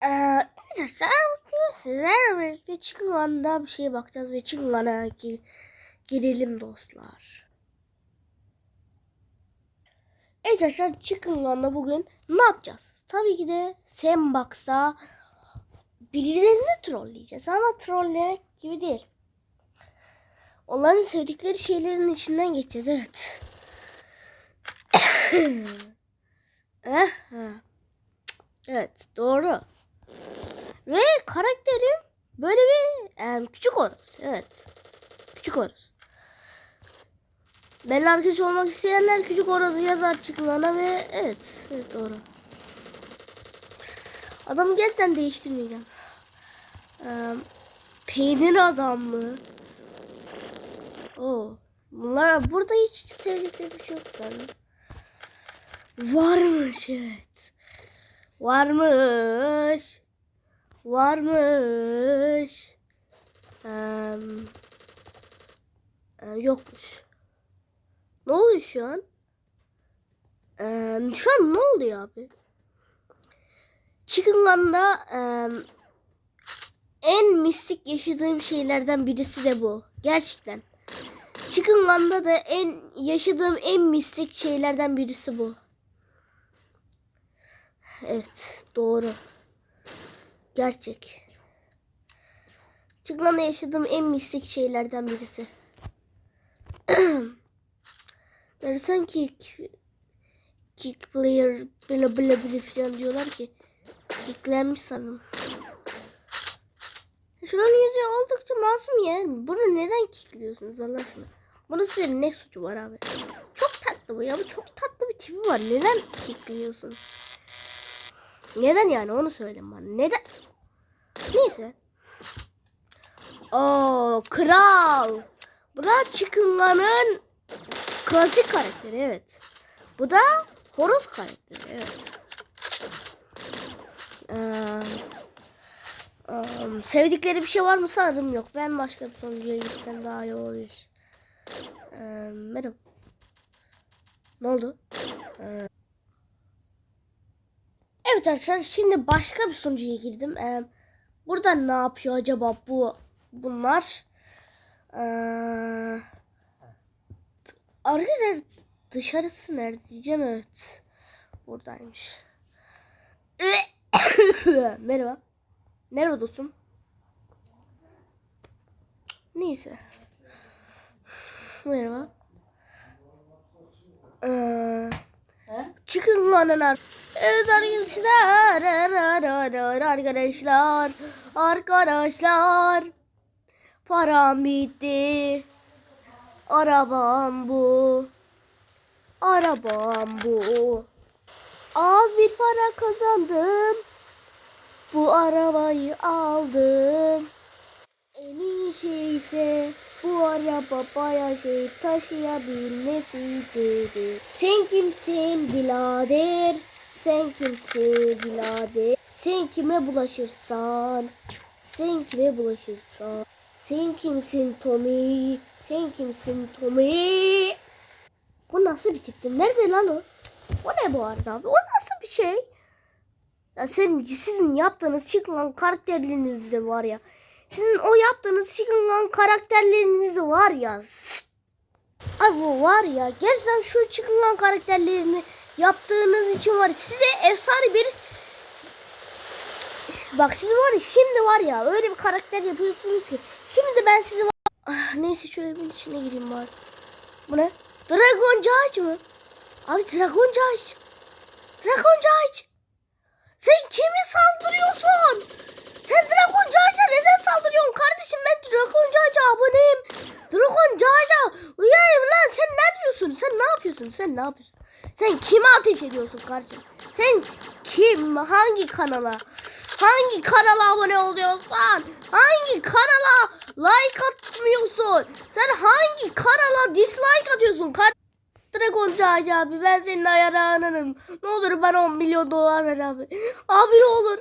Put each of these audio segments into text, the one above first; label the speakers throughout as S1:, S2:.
S1: Arkadaşlar sizlerle birlikte Çıkıngan'da bir şeye bakacağız ve Çıkıngan'a gi- girelim dostlar. Evet arkadaşlar Çıkıngan'da bugün ne yapacağız? Tabii ki de Sandbox'ta birilerini trolleyeceğiz ama trollemek gibi değil. Onların sevdikleri şeylerin içinden geçeceğiz evet. eh. Evet doğru. Ve karakterim böyle bir em, küçük oruz. Evet. Küçük oruz. Benimle arkadaş olmak isteyenler küçük orozu yazar çıkmana ve evet. Evet doğru. Adamı gerçekten değiştirmeyeceğim. Em, peynir adam mı? Oo. Bunlar burada hiç sevdikleri bir şey yok bende. Varmış evet. Varmış. Varmış. Eee, e, yokmuş. Ne oluyor şu an? Eee, şu an ne oluyor abi? Chicken Gun'da eee, en mistik yaşadığım şeylerden birisi de bu. Gerçekten. Chicken Gun'da da en yaşadığım en mistik şeylerden birisi bu. Evet, doğru. Gerçek. Çıklan'da yaşadığım en mistik şeylerden birisi. Dersen ki kick player bla bla bla falan diyorlar ki kicklenmiş sanırım. Şunun yüzü oldukça masum ya. Bunu neden kickliyorsunuz Allah aşkına? Bunun size ne suçu var abi? Çok tatlı bu ya. Bu çok tatlı bir tipi var. Neden kickliyorsunuz? Neden yani onu söyleyeyim bana. Neden? Neyse. Oo kral. Bu da Chicken klasik karakteri evet. Bu da horoz karakteri evet. Ee, um, sevdikleri bir şey var mı sanırım yok. Ben başka bir sonucuya gitsem daha iyi olur. Ee, merhaba. Ne oldu? Ee, Evet arkadaşlar şimdi başka bir sunucuya girdim. Ee, burada ne yapıyor acaba bu bunlar? Ee, arkadaşlar dışarısı nerede diyeceğim evet. Buradaymış. Merhaba. Merhaba dostum. Neyse. Merhaba. Ee, çıkın lan Evet arkadaşlar, arkadaşlar, arkadaşlar. Param bitti. Arabam bu. Arabam bu. Az bir para kazandım. Bu arabayı aldım. Şey ise bu araba bayağı şey taşıyabilmesiydi. Sen kimsin birader? Sen kimsin birader? Sen kime bulaşırsan? Sen kime bulaşırsan? Sen kimsin Tommy? Sen kimsin Tommy? Bu nasıl bir tipti? Nerede lan o? O ne bu arada abi? O nasıl bir şey? Ya senin, sizin yaptığınız çıkılan karakterleriniz de var ya. Sizin o yaptığınız çıkılan karakterleriniz var ya. Ay bu var ya. Gerçekten şu çıkılan karakterlerini yaptığınız için var size efsane bir Bak siz var ya şimdi var ya öyle bir karakter yapıyorsunuz ki şimdi ben sizi var... ah, neyse şu evin içine gireyim bari. Bu ne? Dragon Judge mı? Abi Dragon Judge. Dragon Judge. Sen kime saldırıyorsun? Sen Dragon Judge'a neden saldırıyorsun kardeşim? Ben Dragon Judge'a aboneyim. Dragon Judge'a uyayım lan sen ne diyorsun? Sen ne yapıyorsun? Sen ne yapıyorsun? Sen kime ateş ediyorsun kardeşim? Sen kim? Hangi kanala? Hangi kanala abone oluyorsan? Hangi kanala like atmıyorsun? Sen hangi kanala dislike atıyorsun? Kar Dragon Cahil abi ben senin hayranınım. Ne olur bana 10 milyon dolar ver abi. Abi ne olur.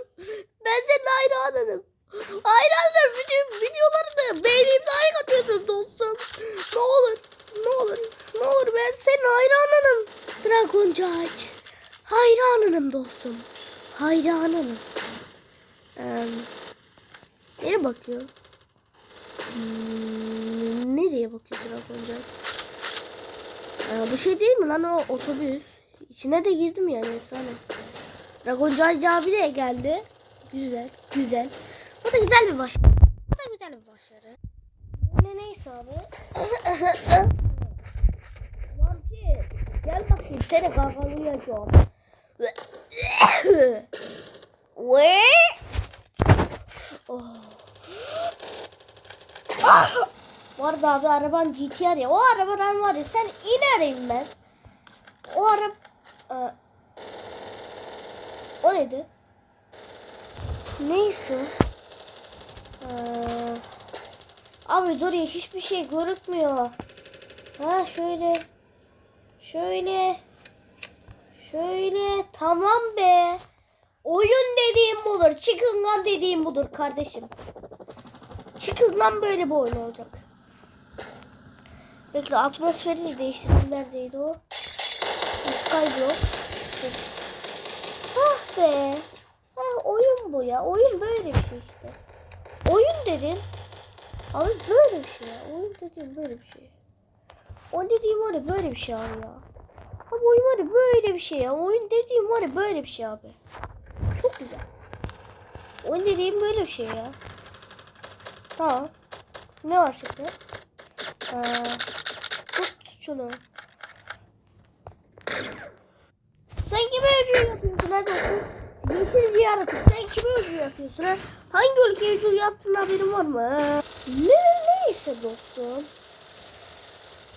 S1: Ben senin hayranınım. Hayranlar bütün videolarını beğenip like atıyorsun dostum. Ne olur. Ne olur. Ne olur ben senin hayranınım. Dragon Cahil. Hayranınım dostum. Hayranınım. Ee, nereye bakıyor? Hmm, nereye bakıyor Dragon Judge? Ee, bu şey değil mi lan o otobüs? İçine de girdim yani efsane. Dragon Judge abi de geldi. Güzel, güzel. Bu da güzel bir başarı. Bu da güzel bir başarı. Ne neyse abi. Vampir. Gel bakayım seni gagalayacağım. Ve oh. Ah! Bu arada abi araban GTR ya. O arabadan var ya sen iner inmez. O araba... Ee, o neydi? Neyse. Ee, abi dur ya hiçbir şey görükmüyor. Ha şöyle. Şöyle. Şöyle. Tamam be. Oyun dediğim budur. Chicken Gun dediğim budur kardeşim. Chicken Gun böyle bir oyun olacak. Bekle atmosferi de değiştirdim. Neredeydi o? Sky yok. Ah be. Oyun bu ya. Oyun böyle bir şey işte. Oyun dedin. Abi böyle bir şey ya. Oyun dediğim böyle bir şey. Oyun dediğim var böyle bir şey abi ya. Abi oyun var böyle bir şey ya. Oyun dediğim var böyle bir şey abi. Çok güzel. Oyun dediğim böyle bir şey ya. Tamam. Ne var şimdi? Ee, tut şunu. Sen kime öcü yapıyorsun hadi oku. Yeşil yaratık. Sen kime öcü yapıyorsun ha? Hangi ülkeye öcü yaptığın haberin var mı? Ne neyse dostum.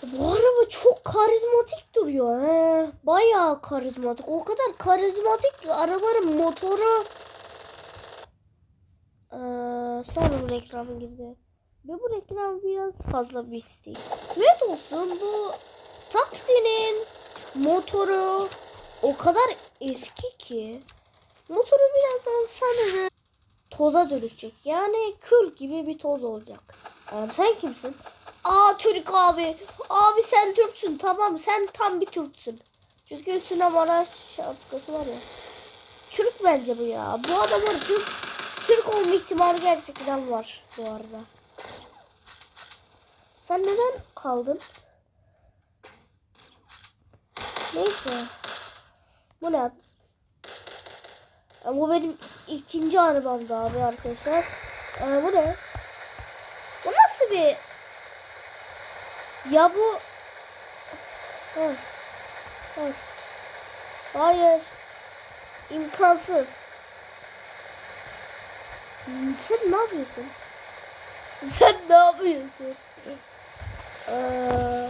S1: Bu araba çok karizmatik duruyor he. Bayağı karizmatik. O kadar karizmatik ki arabanın motoru ee, bu reklamı girdi. Ve bu reklam biraz fazla bir istek. Ve dostum bu taksinin motoru o kadar eski ki motoru birazdan sanırım toza dönüşecek. Yani kül gibi bir toz olacak. Abi sen kimsin? Aa Türk abi. Abi sen Türksün tamam sen tam bir Türksün. Çünkü üstüne Maraş şapkası var ya. Türk bence bu ya. Bu adamın Türk, Türk olma ihtimali gerçekten var bu arada. Sen neden kaldın? Neyse. Bu ne? Ama bu benim ikinci arabamdı abi arkadaşlar. Ee, bu ne? Bu nasıl bir... Ya bu... Hayır. Hayır. Hayır. İmkansız. Sen ne yapıyorsun? Sen ne yapıyorsun? Ee,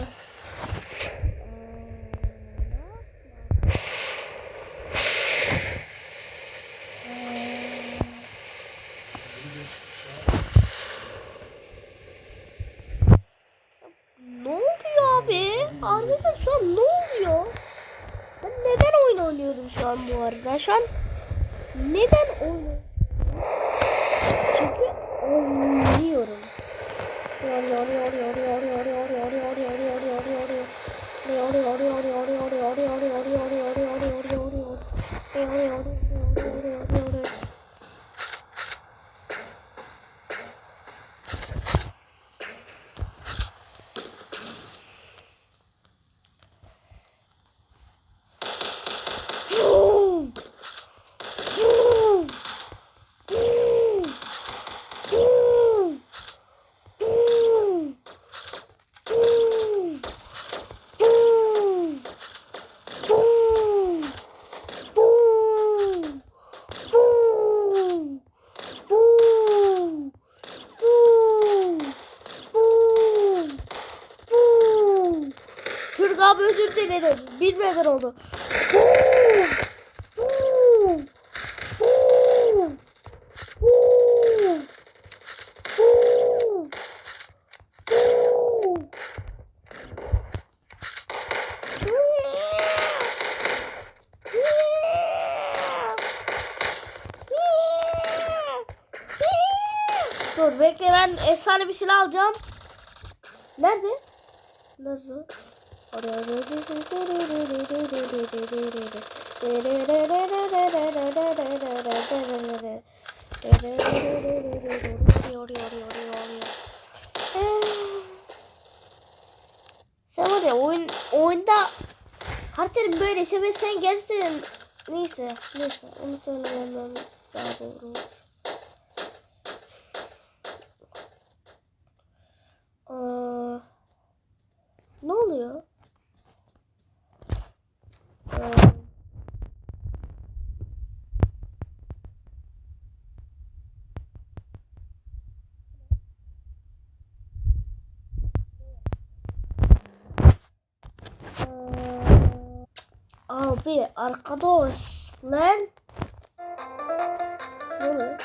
S1: ne oluyor abi? Arkadaşlar şu an ne oluyor? Ben neden oyun oynuyorum şu an bu arada? Şu an neden oynuyorum? Abi özür dilerim. Bilmeden oldu. Boom! Boom! Boom! Boom! Boom! Boom! Dur bekle ben efsane bir silah alacağım. Nerede? Nerede? Sen var ya oyun, oyunda karakterin böyle sevmesen gerçekten neyse neyse onu söylemem daha doğru olur. Aa, ne oluyor? Aa, Abi arkadaş lan. Ne oluyor?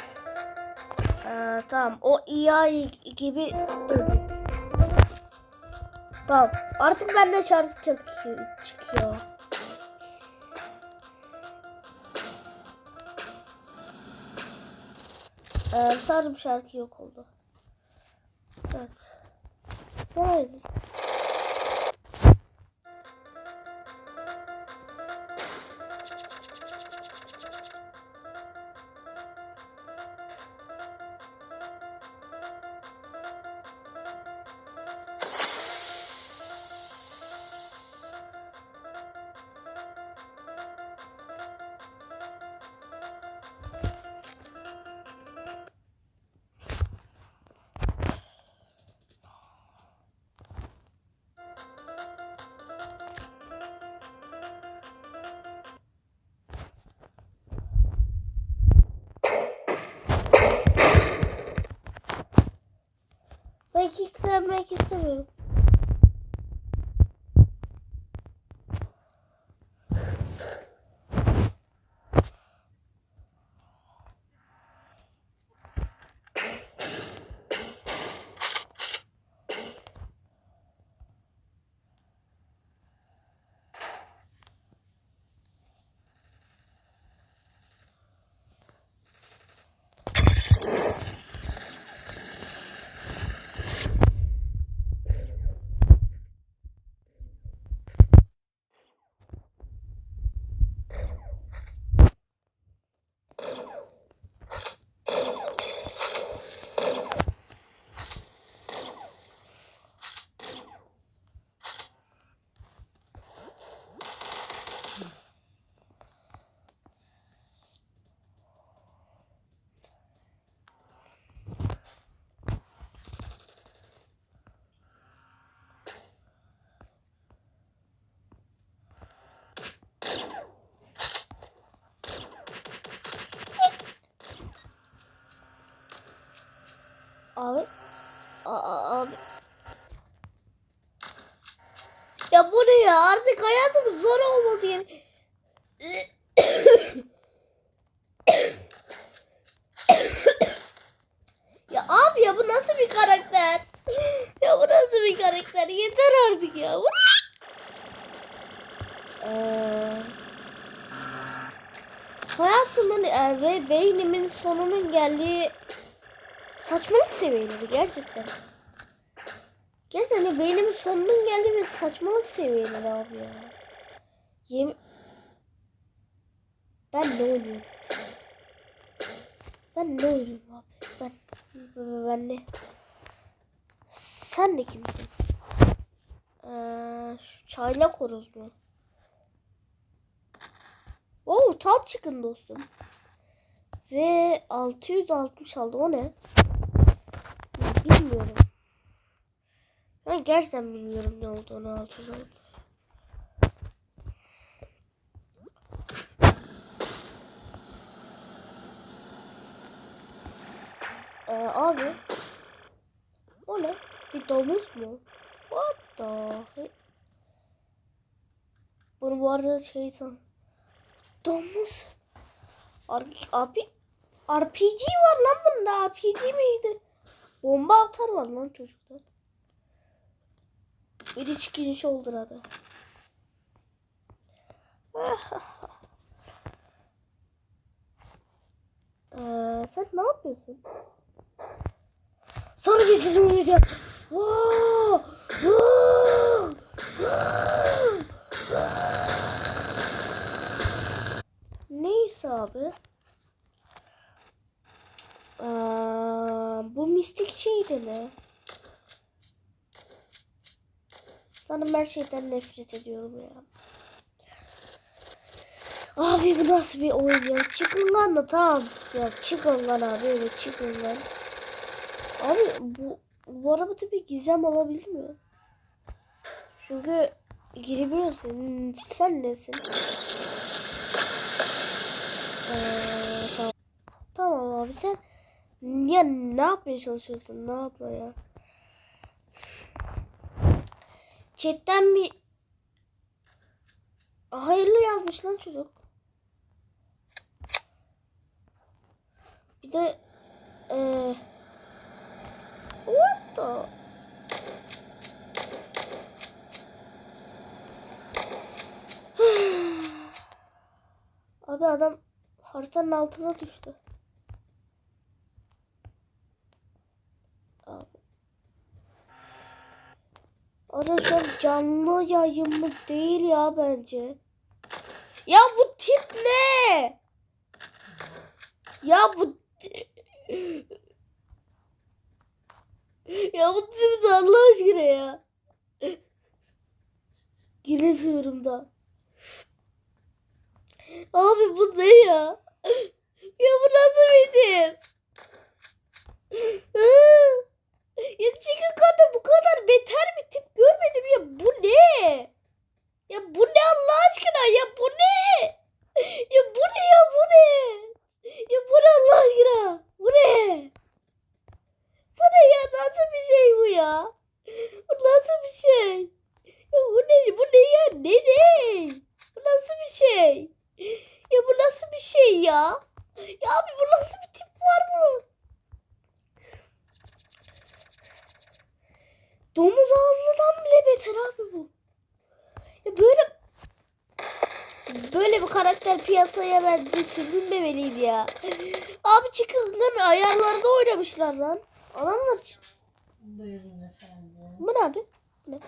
S1: Ee, tamam o EI gibi Tamam artık bende şarkı çıkıyor. çıkıyor. Ee, sanırım şarkı yok oldu. Evet. Sonra öğrenmek istemiyorum. Artık hayatım zor olması yani. ya abi ya bu nasıl bir karakter? Ya bu nasıl bir karakter? Yeter artık ya. Ee, hayatımın e, ve beynimin sonunun geldiği saçmalık seviyeleri gerçekten. Gerçekten de beynimin sonunun geldiği ve saçmalık seviyeleri abi ya. Yem ben ne oynuyorum? Ben ne oynuyorum abi? Ben, ben ne? Sen de kimsin? Ee, şu çaylak horoz mu? Oo tat çıkın dostum. Ve 660 aldı. O ne? Bilmiyorum. Ben gerçekten bilmiyorum ne olduğunu 660. Ee, abi. O ne? Bir domuz mu? What the? Bunu bu arada şey san. Domuz. Ar abi RPG var lan bunda. RPG miydi? Bomba atar var lan çocuklar. Biri chicken shoulder adı. ee, sen ne yapıyorsun? Sarı getirdim yiyeceğim. Wow! Wow! Neyse abi. mistik şey de ne? Sanırım her şeyden nefret ediyorum ya. Abi bu nasıl bir oyun ya? Chicken Gun'la tamam. Ya Chicken Gun abi evet Chicken Gun. Abi bu, bu arabada bir gizem olabilir mi? Çünkü girebiliyorsun. Sen nesin? Ee, tamam. Tamam abi sen ya ne yapmaya çalışıyorsun? Ne yapma ya? Chatten bir hayırlı yazmış lan çocuk. Bir de eee what the Abi adam haritanın altına düştü. Arkadaşlar canlı yayın mı değil ya bence. Ya bu tip ne? Ya bu Ya bu tip ne Allah aşkına ya. Giremiyorum da. Abi bu ne ya? Ya bu nasıl bir tip? ya çıkın kadın bu kadar beter bir tip görmedim ya. Bu ne? Ya bu ne Allah aşkına ya bu ne? Ya bu ne ya bu ne? Ya bu ne Allah aşkına? Bu ne? Bu ne ya nasıl bir şey bu ya? Bu nasıl bir şey? Ya bu ne? Bu ne ya? Ne ne? Bu nasıl bir şey? Ya bu nasıl bir şey ya? Ya abi bu nasıl bir tip var bu? Domuz ağızlıdan bile beter abi bu. Ya böyle karakter piyasaya bence sürülmemeliydi ya. Abi çıkınların ayarlarında oynamışlar lan. Adamlar
S2: Buyurun efendim.
S1: bu ne abi? Ne?